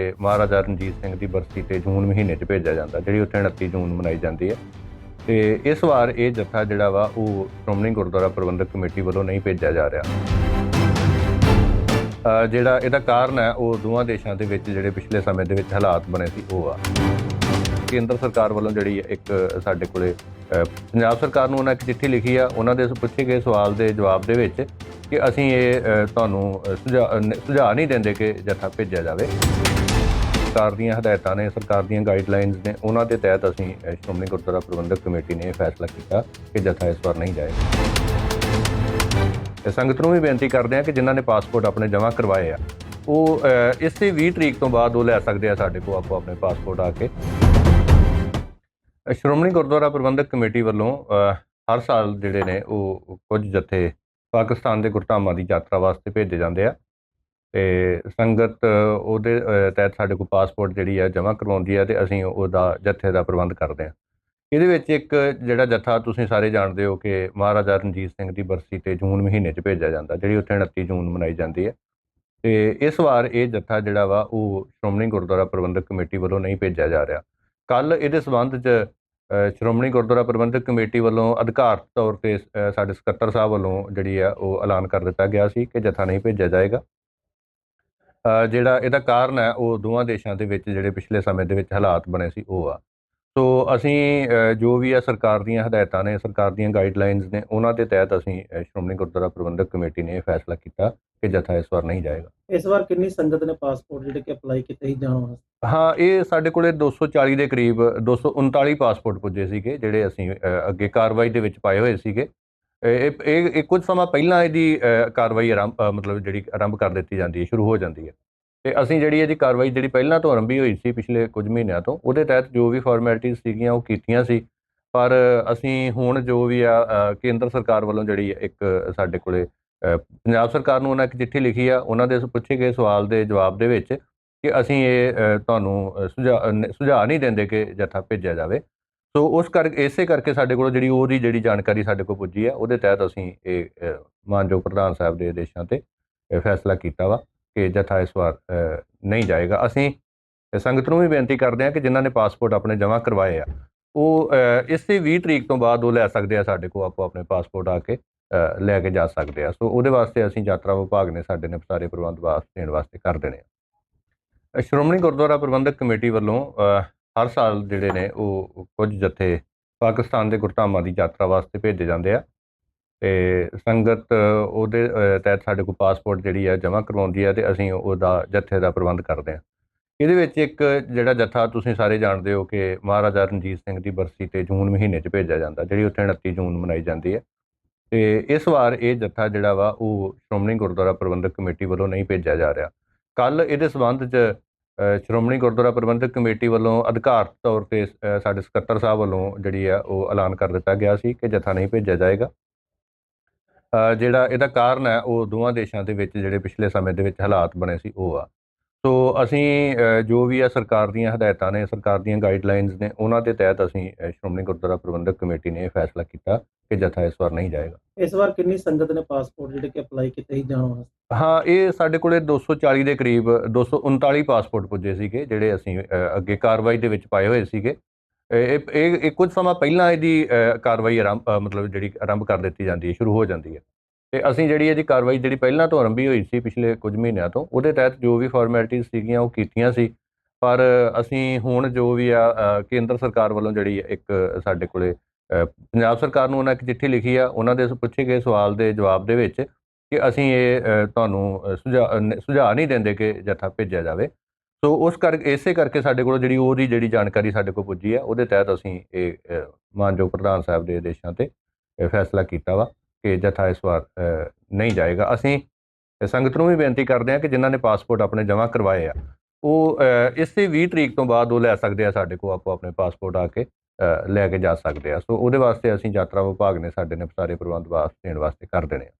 ਤੇ ਮਹਾਰਾਜਾ ਰਣਜੀਤ ਸਿੰਘ ਦੀ ਬਰਸੀ ਤੇ ਜੂਨ ਮਹੀਨੇ 'ਚ ਭੇਜਿਆ ਜਾਂਦਾ, ਜਿਹੜੀ ਉੱਥੇ 29 ਜੂਨ ਮਨਾਈ ਜਾਂਦੀ ਹੈ। ਤੇ ਇਸ ਵਾਰ ਇਹ ਜੱਥਾ ਜਿਹੜਾ ਵਾ, ਉਹ ਸ਼੍ਰੋਮਣੀ ਗੁਰਦੁਆਰਾ ਪ੍ਰਬੰਧਕ ਕਮੇਟੀ ਵੱਲੋਂ ਨਹੀਂ ਭੇਜਿਆ ਜਾ ਰਿਹਾ। ਜਿਹੜਾ ਇਹਦਾ ਕਾਰਨ ਹੈ, ਉਹ ਦੋਵਾਂ ਦੇਸ਼ਾਂ ਦੇ ਵਿੱਚ ਜਿਹੜੇ ਪਿਛਲੇ ਸਮੇਂ ਦੇ ਵਿੱਚ ਹਾਲਾਤ ਬਣੇ ਸੀ, ਉਹ ਆ। ਕੇਂਦਰ ਸਰਕਾਰ ਵੱਲੋਂ ਜਿਹੜੀ ਇੱਕ ਸਾਡੇ ਕੋਲੇ ਪੰਜਾਬ ਸਰਕਾਰ ਨੂੰ ਉਹਨਾਂ ਇੱਕ ਚਿੱਠੀ ਲਿਖੀ ਆ, ਉਹਨਾਂ ਦੇ ਪੁੱਛੇ ਗਏ ਸਵਾਲ ਦੇ ਜਵਾਬ ਦੇ ਵਿੱਚ ਕਿ ਅਸੀਂ ਇਹ ਤੁਹਾਨੂੰ ਸੁਝਾਅ ਸੁਝਾਅ ਨਹੀਂ ਦਿੰਦੇ ਕਿ ਜਥਾ ਭੇਜਿਆ ਜਾਵੇ। ਸਰਕਾਰ ਦੀਆਂ ਹਦਾਇਤਾਂ ਨੇ ਸਰਕਾਰ ਦੀਆਂ ਗਾਈਡਲਾਈਨਸ ਨੇ ਉਹਨਾਂ ਦੇ ਤਹਿਤ ਅਸੀਂ ਸ਼੍ਰੋਮਣੀ ਗੁਰਦੁਆਰਾ ਪ੍ਰਬੰਧਕ ਕਮੇਟੀ ਨੇ ਇਹ ਫੈਸਲਾ ਕੀਤਾ ਕਿ ਜਥਾ ਇਸ ਵਾਰ ਨਹੀਂ ਜਾਏਗਾ। ਤੇ ਸੰਗਤ ਨੂੰ ਵੀ ਬੇਨਤੀ ਕਰਦੇ ਆ ਕਿ ਜਿਨ੍ਹਾਂ ਨੇ ਪਾਸਪੋਰਟ ਆਪਣੇ ਜਮ੍ਹਾਂ ਕਰਵਾਏ ਆ ਉਹ ਅ, ਇਸੇ 20 ਤਰੀਕ ਤੋਂ ਬਾਅਦ ਉਹ ਲੈ ਸਕਦੇ ਆ ਸਾਡੇ ਕੋਲ ਆਪੋ ਆਪਣੇ ਪਾਸਪੋਰਟ ਆ ਕੇ। ਸ਼੍ਰੋਮਣੀ ਗੁਰਦੁਆਰਾ ਪ੍ਰਬੰਧਕ ਕਮੇਟੀ ਵੱਲੋਂ ਹਰ ਸਾਲ ਜਿਹੜੇ ਨੇ ਉਹ ਕੁਝ ਜਥੇ ਪਾਕਿਸਤਾਨ ਦੇ ਗੁਰਧਾਮਾਂ ਦੀ ਯਾਤਰਾ ਵਾਸਤੇ ਭੇਜੇ ਜਾਂਦੇ ਆ। ਤੇ ਸੰਗਤ, ਉਹਦੇ ਤਹਿਤ ਸਾਡੇ ਕੋਲ ਪਾਸਪੋਰਟ ਜਿਹੜੀ ਆ, ਜਮ੍ਹਾਂ ਕਰਵਾਉਂਦੀ ਆ ਤੇ ਅਸੀਂ ਉਹਦਾ ਜੱਥੇ ਦਾ ਪ੍ਰਬੰਧ ਕਰਦੇ ਆ। ਇਹਦੇ ਵਿੱਚ ਇੱਕ ਜਿਹੜਾ ਜੱਥਾ ਤੁਸੀਂ ਸਾਰੇ ਜਾਣਦੇ ਹੋ ਕਿ ਮਹਾਰਾਜਾ ਰਣਜੀਤ ਸਿੰਘ ਦੀ ਬਰਸੀ ਤੇ ਜੂਨ ਮਹੀਨੇ 'ਚ ਭੇਜਿਆ ਜਾਂਦਾ, ਜਿਹੜੀ ਉੱਥੇ 29 ਜੂਨ ਮਨਾਈ ਜਾਂਦੀ ਹੈ ਤੇ ਇਸ ਵਾਰ ਇਹ ਜੱਥਾ ਜਿਹੜਾ ਵਾ, ਉਹ ਸ਼੍ਰੋਮਣੀ ਗੁਰਦੁਆਰਾ ਪ੍ਰਬੰਧਕ ਕਮੇਟੀ ਵੱਲੋਂ ਨਹੀਂ ਭੇਜਿਆ ਜਾ ਰਿਹਾ। ਕੱਲ ਇਹਦੇ ਸਬੰਧ 'ਚ ਸ਼੍ਰੋਮਣੀ ਗੁਰਦੁਆਰਾ ਪ੍ਰਬੰਧਕ ਕਮੇਟੀ ਵੱਲੋਂ ਅਧਿਕਾਰਤ ਤੌਰ ਤੇ ਸਾਡੇ ਸਕੱਤਰ ਸਾਹਿਬ ਵੱਲੋਂ ਜਿਹੜੀ ਆ, ਉਹ ਐਲਾਨ ਕਰ ਦਿੱਤਾ ਗਿਆ ਸੀ ਕਿ ਜੱਥਾ ਨਹੀਂ ਭੇਜਿਆ ਜਾਏਗਾ। ਜਿਹੜਾ ਇਹਦਾ ਕਾਰਨ ਹੈ ਉਹ ਦੋਵਾਂ ਦੇਸ਼ਾਂ ਦੇ ਵਿੱਚ ਜਿਹੜੇ ਪਿਛਲੇ ਸਮੇਂ ਦੇ ਵਿੱਚ ਹਾਲਾਤ ਬਣੇ ਸੀ ਉਹ ਆ। ਸੋ ਅਸੀਂ ਜੋ ਵੀ ਆ ਸਰਕਾਰ ਦੀਆਂ ਹਦਾਇਤਾਂ ਨੇ ਸਰਕਾਰ ਦੀਆਂ ਗਾਈਡਲਾਈਨਸ ਨੇ ਉਹਨਾਂ ਦੇ ਤਹਿਤ ਅਸੀਂ ਸ਼੍ਰੋਮਣੀ ਗੁਰਦੁਆਰਾ ਪ੍ਰਬੰਧਕ ਕਮੇਟੀ ਨੇ ਇਹ ਫੈਸਲਾ ਕੀਤਾ ਕਿ ਜਥਾ ਇਸ ਵਾਰ ਨਹੀਂ ਜਾਏਗਾ। ਇਸ ਵਾਰ ਕਿੰਨੀ ਸੰਗਤ ਨੇ ਪਾਸਪੋਰਟ ਜਿਹੜੇ ਕਿ ਅਪਲਾਈ ਕੀਤੇ ਸੀ ਜਾਣ ਵਾਸਤੇ? ਹਾਂ ਇਹ ਸਾਡੇ ਕੋਲੇ 240 ਦੇ ਕਰੀਬ 239 ਪਾਸਪੋਰਟ ਪੁੱਜੇ ਸੀਗੇ ਜਿਹੜੇ ਅਸੀਂ ਅੱਗੇ ਕਾਰਵਾਈ ਦੇ ਵਿੱਚ ਪਾਏ ਹੋਏ ਸੀਗੇ। ਇਹ ਇਹ ਕੁਝ ਸਮਾਂ ਪਹਿਲਾਂ ਇਹਦੀ ਕਾਰਵਾਈ ਆਰੰਭ ਮਤਲਬ ਜਿਹੜੀ ਆਰੰਭ ਕਰ ਦਿੱਤੀ ਜਾਂਦੀ ਹੈ, ਸ਼ੁਰੂ ਹੋ ਜਾਂਦੀ ਹੈ। ਤੇ ਅਸੀਂ ਜਿਹੜੀ ਇਹਦੀ ਕਾਰਵਾਈ ਜਿਹੜੀ ਪਹਿਲਾਂ ਤੋਂ ਆਰੰਭੀ ਹੋਈ ਸੀ ਪਿਛਲੇ ਕੁਝ ਮਹੀਨਿਆਂ ਤੋਂ, ਉਹਦੇ ਤਹਿਤ ਜੋ ਵੀ ਫਾਰਮੈਲਿਟੀਜ਼ ਸੀਗੀਆਂ ਉਹ ਕੀਤੀਆਂ ਸੀ। ਪਰ ਅਸੀਂ ਹੁਣ ਜੋ ਵੀ ਆ ਕੇਂਦਰ ਸਰਕਾਰ ਵੱਲੋਂ ਜਿਹੜੀ ਇੱਕ ਸਾਡੇ ਕੋਲੇ ਪੰਜਾਬ ਸਰਕਾਰ ਨੂੰ ਉਹਨਾਂ ਇੱਕ ਚਿੱਠੀ ਲਿਖੀ ਆ, ਉਹਨਾਂ ਦੇ ਪੁੱਛੇ ਗਏ ਸਵਾਲ ਦੇ ਜਵਾਬ ਦੇ ਵਿੱਚ ਕਿ ਅਸੀਂ ਇਹ ਤੁਹਾਨੂੰ ਸੁਝਾਅ ਸੁਝਾਅ ਨਹੀਂ ਦਿੰਦੇ ਕਿ ਜਥਾ ਭੇਜਿਆ ਜਾਵੇ। ਸੋ ਉਸ ਕਰ ਇਸੇ ਕਰਕੇ ਸਾਡੇ ਕੋਲ ਜਿਹੜੀ ਉਹਦੀ ਜਿਹੜੀ ਜਾਣਕਾਰੀ ਸਾਡੇ ਕੋਲ ਪੁੱਜੀ ਆ ਉਹਦੇ ਤਹਿਤ ਅਸੀਂ ਇਹ ਮਾਨਯੋਗ ਪ੍ਰਧਾਨ ਸਾਹਿਬ ਦੇ ਆਦੇਸ਼ਾਂ ਤੇ ਫੈਸਲਾ ਕੀਤਾ ਵਾ ਕਿ ਜਥਾ ਇਸ ਵਾਰ ਨਹੀਂ ਜਾਏਗਾ। ਅਸੀਂ ਸੰਗਤ ਨੂੰ ਵੀ ਬੇਨਤੀ ਕਰਦੇ ਹਾਂ ਕਿ ਜਿਨ੍ਹਾਂ ਨੇ ਪਾਸਪੋਰਟ ਆਪਣੇ ਜਮ੍ਹਾਂ ਕਰਵਾਏ ਆ, ਉਹ ਇਸੇ 20 ਤਰੀਕ ਤੋਂ ਬਾਅਦ ਉਹ ਲੈ ਸਕਦੇ ਆ ਸਾਡੇ ਕੋਲ, ਆਪੋ ਆਪਣੇ ਪਾਸਪੋਰਟ ਆ ਕੇ ਲੈ ਕੇ ਜਾ ਸਕਦੇ ਆ। ਸੋ ਉਹਦੇ ਵਾਸਤੇ ਅਸੀਂ ਯਾਤਰਾ ਵਿਭਾਗ ਨੇ ਸਾਡੇ ਨੇ ਸਾਰੇ ਪ੍ਰਬੰਧ ਵਾਸਤੇ ਦੇਣ ਵਾਸਤੇ ਕਰ ਦੇਣੇ ਆ। ਸ਼੍ਰੋਮਣੀ ਗੁਰਦੁਆਰਾ ਪ੍ਰਬੰਧਕ ਕਮੇਟੀ ਵੱਲੋਂ ਹਰ ਸਾਲ ਜਿਹੜੇ ਨੇ ਉਹ ਕੁਝ ਜਥੇ ਪਾਕਿਸਤਾਨ ਦੇ ਗੁਰਧਾਮਾਂ ਦੀ ਯਾਤਰਾ ਵਾਸਤੇ ਭੇਜੇ ਜਾਂਦੇ ਆ ਤੇ ਸੰਗਤ ਉਹਦੇ ਤਹਿਤ ਸਾਡੇ ਕੋਲ ਪਾਸਪੋਰਟ ਜਿਹੜੀ ਆ ਜਮ੍ਹਾਂ ਕਰਵਾਉਂਦੀ ਆ ਤੇ ਅਸੀਂ ਉਹਦਾ ਜਥੇ ਦਾ ਪ੍ਰਬੰਧ ਕਰਦੇ ਆ। ਇਹਦੇ ਵਿੱਚ ਇੱਕ ਜਿਹੜਾ ਜਥਾ ਤੁਸੀਂ ਸਾਰੇ ਜਾਣਦੇ ਹੋ ਕਿ ਮਹਾਰਾਜਾ ਰਣਜੀਤ ਸਿੰਘ ਦੀ ਬਰਸੀ ਤੇ ਜੂਨ ਮਹੀਨੇ 'ਚ ਭੇਜਿਆ ਜਾਂਦਾ, ਜਿਹੜੀ ਉੱਥੇ 29 ਜੂਨ ਮਨਾਈ ਜਾਂਦੀ ਹੈ। ਤੇ ਇਸ ਵਾਰ ਇਹ ਜਥਾ ਜਿਹੜਾ ਵਾ ਉਹ ਸ਼੍ਰੋਮਣੀ ਗੁਰਦੁਆਰਾ ਪ੍ਰਬੰਧਕ ਕਮੇਟੀ ਵੱਲੋਂ ਨਹੀਂ ਭੇਜਿਆ ਜਾ ਰਿਹਾ। ਕੱਲ ਇਹਦੇ ਸਬੰਧ 'ਚ ਸ਼੍ਰੋਮਣੀ ਗੁਰਦੁਆਰਾ ਪ੍ਰਬੰਧਕ ਕਮੇਟੀ ਵੱਲੋਂ ਅਧਿਕਾਰਤ ਤੌਰ ਤੇ ਸਾਡੇ ਸਕੱਤਰ ਸਾਹਿਬ ਵੱਲੋਂ ਜਿਹੜੀ ਆ, ਉਹ ਐਲਾਨ ਕਰ ਦਿੱਤਾ ਗਿਆ ਸੀ ਕਿ ਜਥਾ ਨਹੀਂ ਭੇਜਿਆ ਜਾਏਗਾ। ਜਿਹੜਾ ਇਹਦਾ ਕਾਰਨ ਹੈ, ਉਹ ਦੋਵਾਂ ਦੇਸ਼ਾਂ ਦੇ ਵਿੱਚ ਜਿਹੜੇ ਪਿਛਲੇ ਸਮੇਂ ਦੇ ਵਿੱਚ ਹਾਲਾਤ ਬਣੇ ਸੀ, ਉਹ ਆ। ਸੋ ਅਸੀਂ ਜੋ ਵੀ ਆ ਸਰਕਾਰ ਦੀਆਂ ਹਦਾਇਤਾਂ ਨੇ ਸਰਕਾਰ ਦੀਆਂ ਗਾਈਡਲਾਈਨਸ ਨੇ ਉਹਨਾਂ ਦੇ ਤਹਿਤ ਅਸੀਂ ਸ਼੍ਰੋਮਣੀ ਗੁਰਦੁਆਰਾ ਪ੍ਰਬੰਧਕ ਕਮੇਟੀ ਨੇ ਇਹ ਫੈਸਲਾ ਕੀਤਾ ਕਿ ਜਥਾ ਇਸ ਵਾਰ ਨਹੀਂ ਜਾਏਗਾ। ਇਸ ਵਾਰ ਕਿੰਨੀ ਸੰਗਤ ਨੇ ਪਾਸਪੋਰਟ ਜਿਹੜੇ ਕਿ ਅਪਲਾਈ ਕੀਤੇ ਸੀ ਜਾਣ ਵਾਸਤੇ? ਹਾਂ ਇਹ ਸਾਡੇ ਕੋਲੇ 240 ਦੇ ਕਰੀਬ 239 ਪਾਸਪੋਰਟ ਪੁੱਜੇ ਸੀਗੇ ਜਿਹੜੇ ਅਸੀਂ ਅੱਗੇ ਕਾਰਵਾਈ ਦੇ ਵਿੱਚ ਪਾਏ ਹੋਏ ਸੀਗੇ। ਇਹ ਇਹ ਕੁਝ ਸਮਾਂ ਪਹਿਲਾਂ ਇਹਦੀ ਕਾਰਵਾਈ ਆਰੰਭ ਮਤਲਬ ਜਿਹੜੀ ਆਰੰਭ ਕਰ ਦਿੱਤੀ ਜਾਂਦੀ ਹੈ ਸ਼ੁਰੂ ਹੋ ਜਾਂਦੀ ਹੈ। ਤੇ ਅਸੀਂ ਜਿਹੜੀ ਇਹਦੀ ਕਾਰਵਾਈ ਜਿਹੜੀ ਪਹਿਲਾਂ ਤੋਂ ਆਰੰਭੀ ਹੋਈ ਸੀ ਪਿਛਲੇ ਕੁਝ ਮਹੀਨਿਆਂ ਤੋਂ, ਉਹਦੇ ਤਹਿਤ ਜੋ ਵੀ ਫਾਰਮੈਲਿਟੀਜ਼ ਸੀਗੀਆਂ ਉਹ ਕੀਤੀਆਂ ਸੀ। ਪਰ ਅਸੀਂ ਹੁਣ ਜੋ ਵੀ ਆ ਕੇਂਦਰ ਸਰਕਾਰ ਵੱਲੋਂ ਜਿਹੜੀ ਇੱਕ ਸਾਡੇ ਕੋਲੇ ਪੰਜਾਬ ਸਰਕਾਰ ਨੂੰ ਉਹਨਾਂ ਇੱਕ ਚਿੱਠੀ ਲਿਖੀ ਆ, ਉਹਨਾਂ ਦੇ ਪੁੱਛੇ ਗਏ ਸਵਾਲ ਦੇ ਜਵਾਬ ਦੇ ਵਿੱਚ ਕਿ ਅਸੀਂ ਇਹ ਤੁਹਾਨੂੰ ਸੁਝਾਅ ਸੁਝਾਅ ਨਹੀਂ ਦਿੰਦੇ ਕਿ ਜਥਾ ਭੇਜਿਆ ਜਾਵੇ। ਸੋ ਉਸ ਕਰਕੇ ਇਸੇ ਕਰਕੇ ਸਾਡੇ ਕੋਲ ਜਿਹੜੀ ਉਹਦੀ ਜਿਹੜੀ ਜਾਣਕਾਰੀ ਸਾਡੇ ਕੋਲ ਪੁੱਜੀ ਆ, ਉਹਦੇ ਤਹਿਤ ਅਸੀਂ ਇਹ ਮਾਨਯੋਗ ਪ੍ਰਧਾਨ ਸਾਹਿਬ ਦੇ ਆਦੇਸ਼ਾਂ ਤੇ ਫੈਸਲਾ ਕੀਤਾ ਵਾ। ਕਿ ਜਥਾ ਇਸ ਵਾਰ ਨਹੀਂ ਜਾਏਗਾ। ਅਸੀਂ ਸੰਗਤ ਨੂੰ ਵੀ ਬੇਨਤੀ ਕਰਦੇ ਹਾਂ ਕਿ ਜਿਨ੍ਹਾਂ ਨੇ ਪਾਸਪੋਰਟ ਆਪਣੇ ਜਮ੍ਹਾਂ ਕਰਵਾਏ ਆ, ਉਹ ਇਸੇ 20 ਤਰੀਕ ਤੋਂ ਬਾਅਦ ਉਹ ਲੈ ਸਕਦੇ ਆ ਸਾਡੇ ਕੋਲ ਆਪੋ ਆਪਣੇ ਪਾਸਪੋਰਟ ਆ ਕੇ ਲੈ ਕੇ ਜਾ ਸਕਦੇ ਆ। ਸੋ ਉਹਦੇ ਵਾਸਤੇ ਅਸੀਂ ਯਾਤਰਾ ਵਿਭਾਗ ਨੇ ਸਾਡੇ ਨੇ ਸਾਰੇ ਪ੍ਰਬੰਧ ਵਾਸਤੇ ਦੇਣ ਵਾਸਤੇ ਕਰ ਦੇਣੇ ਆ।